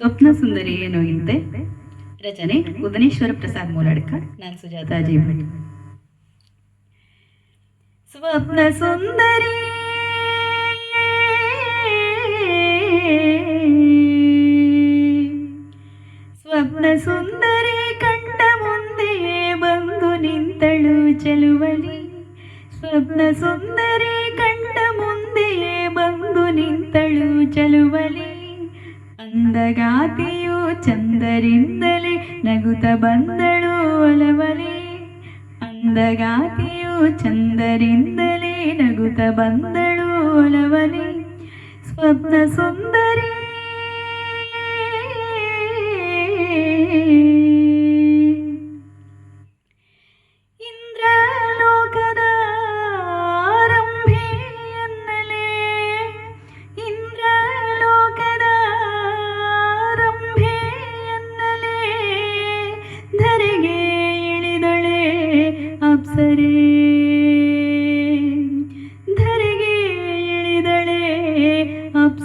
ಸ್ವಪ್ನ ಸುಂದರಿ ಏನು ಇಂತೆ ರಚನೆ ಉದನೇಶ್ವರ ಪ್ರಸಾದ್ ಮೂಲಡ್ಕ ನಾನು ಸುಜಾತ ಅಜಯ್ ಭಟ್ ಸ್ವಪ್ನ ಸುಂದರಿ ಸ್ವಪ್ನ ಸುಂದರಿ ಕಂಡ ಮುಂದೆಯೇ ಬಂದು ನಿಂತಳು ಚೆಲುವಲಿ ಸ್ವಪ್ನ ಸುಂದರಿ ಕಂಡ ಮುಂದೆಯೇ ಬಂದು ನಿಂತಳು ಚೆಲುವಲಿ ಅಂದಗಾತಿಯು ಚಂದರಿಂದಲೇ ನಗುತ ಬಂದಳು ಒಲವಲಿ. ಅಂದಗಾತಿಯು ಚಂದರಿಂದಲೇ ನಗುತ ಬಂದಳು ಒಲವಲಿ. ಸ್ವಪ್ನ ಸುಂದರಿ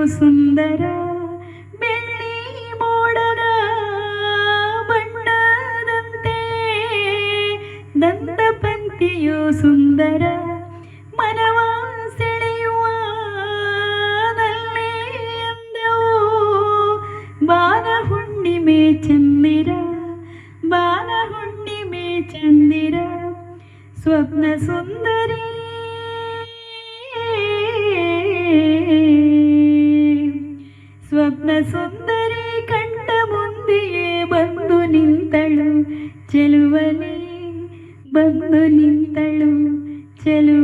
ಸುಂದರ ಬೆಳ್ಳಿ ಮೋಡದ ಬಣ್ಣದಂತೆ ದಂತ ಪಂಕ್ತಿಯು ಸುಂದರ ಮನವ ಸೆಳೆಯುವ ನಲ್ಲೆ ಅಂದವು ಬಾನ ಹುಣ್ಣಿಮೆ ಚಂದಿರ ಬಾನ ಹುಣ್ಣಿಮೆ ಚಂದಿರ ಸ್ವಪ್ನ ಸುಂದರಿ ಸ್ವಪ್ನ ಸುಂದರಿ ಕಂಡ ಮುಂದೆಯೇ ಬಂದು ನಿಂತಳು ಚೆಲುವಲಿ ಬಂದು ನಿಂತಳು ಚೆಲುವಲಿ